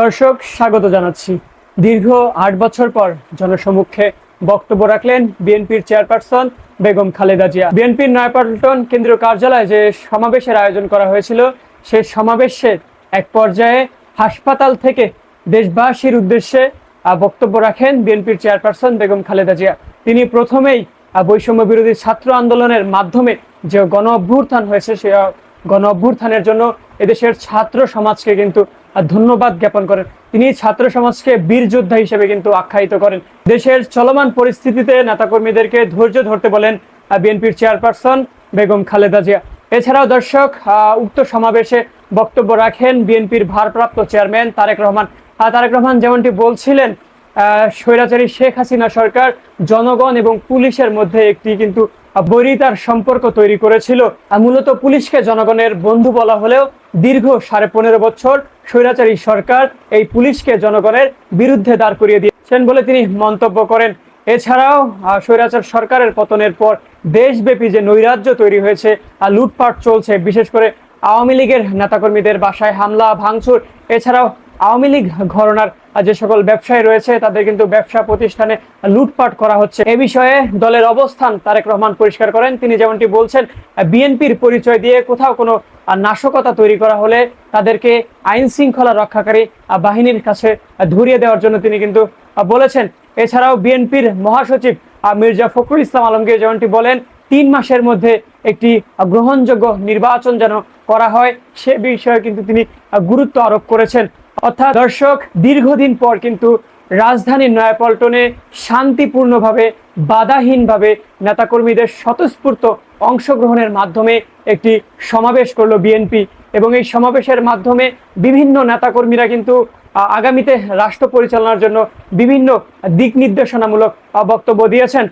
দর্শক, স্বাগত জানাচ্ছি। দীর্ঘ আট বছর পর জনসমক্ষে বক্তব্য রাখলেন বিএনপির চেয়ারপারসন বেগম খালেদা জিয়া। বিএনপির নয়াপল্টন কেন্দ্রীয় কার্যালয়ে যে সমাবেশের আয়োজন করা হয়েছিল সেই সমাবেশের এক পর্যায়ে হাসপাতাল থেকে দেশবাসীর উদ্দেশ্যে বক্তব্য রাখেন বিএনপির চেয়ারপারসন বেগম খালেদা জিয়া। তিনি প্রথমেই বৈষম্য বিরোধী ছাত্র আন্দোলনের মাধ্যমে যে গণ অভ্যুত্থান হয়েছে, সে গণ অভ্যুত্থানের জন্য এদেশের ছাত্র সমাজকে কিন্তু ধন্যবাদ জ্ঞাপন করেন। তিনি ছাত্র সমাজকে বীর যোদ্ধা হিসেবে কিন্তু আখ্যায়িত করেন। দেশের চলমান পরিস্থিতিতে নেতাকর্মীদেরকে ধৈর্য ধরতে বলেন বিএনপির চেয়ারপারসন বেগম খালেদা জিয়া। এছাড়াও দর্শক উক্ত সমাবেশে বক্তব্য রাখেন বিএনপির ভারপ্রাপ্ত চেয়ারম্যান তারেক রহমান। তারেক রহমান যেমনটি বলছিলেন স্বৈরাচারী শেখ হাসিনা সরকার জনগণ এবং পুলিশের মধ্যে একটি কিন্তু আহ, বৈরিতার সম্পর্ক তৈরি করেছিল। মূলত পুলিশকে জনগণের বন্ধু বলা হলেও দীর্ঘ সাড়ে পনেরো বছর স্বৈরাচারী সরকার এই পুলিশকে জনগণের বিরুদ্ধে দাঁড় করিয়ে দিয়েছেন বলে তিনি মন্তব্য করেন। এছাড়াও স্বৈরাচার সরকারের পতনের পর দেশব্যাপী যে নৈরাজ্য তৈরি হয়েছে লুটপাট চলছে বিশেষ করে আওয়ামী লীগের নেতাকর্মীদের বাসায় হামলা ভাঙচুর এছাড়াও আওয়ামী লীগ ঘরনার যে সকল ব্যবসায়ী রয়েছে, তাদের কিন্তু ব্যবসা প্রতিষ্ঠানে লুটপাট করা হচ্ছে। এ বিষয়ে দলের অবস্থান তারেক রহমান পরিষ্কার করেন। তিনি যেমনটি বলছেন বিএনপির পরিচয় দিয়ে কোথাও কোনো নাশকতা তৈরি করা হলে তাদেরকে আইন শৃঙ্খলা রক্ষাকারী বাহিনীর কাছে ধরিয়ে দেওয়ার জন্য তিনি কিন্তু বলেছেন। এছাড়াও বিএনপির মহাসচিব মির্জা ফখরুল ইসলাম আলমগীর যেমনটি বলেন, তিন মাসের মধ্যে একটি গ্রহণযোগ্য নির্বাচন যেন করা হয়, সে বিষয়ে কিন্তু তিনি গুরুত্ব আরোপ করেছেন। অর্থাৎ দর্শক, দীর্ঘদিন পর কিন্তু রাজধানীর নয়াপল্টনে শান্তিপূর্ণভাবে, বাধাহীনভাবে নেতাকর্মীদের স্বতঃস্ফূর্ত অংশগ্রহণের মাধ্যমে একটি সমাবেশ করল বিএনপি এবং এই সমাবেশের মাধ্যমে বিভিন্ন নেতাকর্মীরা কিন্তু আগামীতে রাষ্ট্র পরিচালনার জন্য বিভিন্ন দিক নির্দেশনামূলক বক্তব্য দিয়েছেন।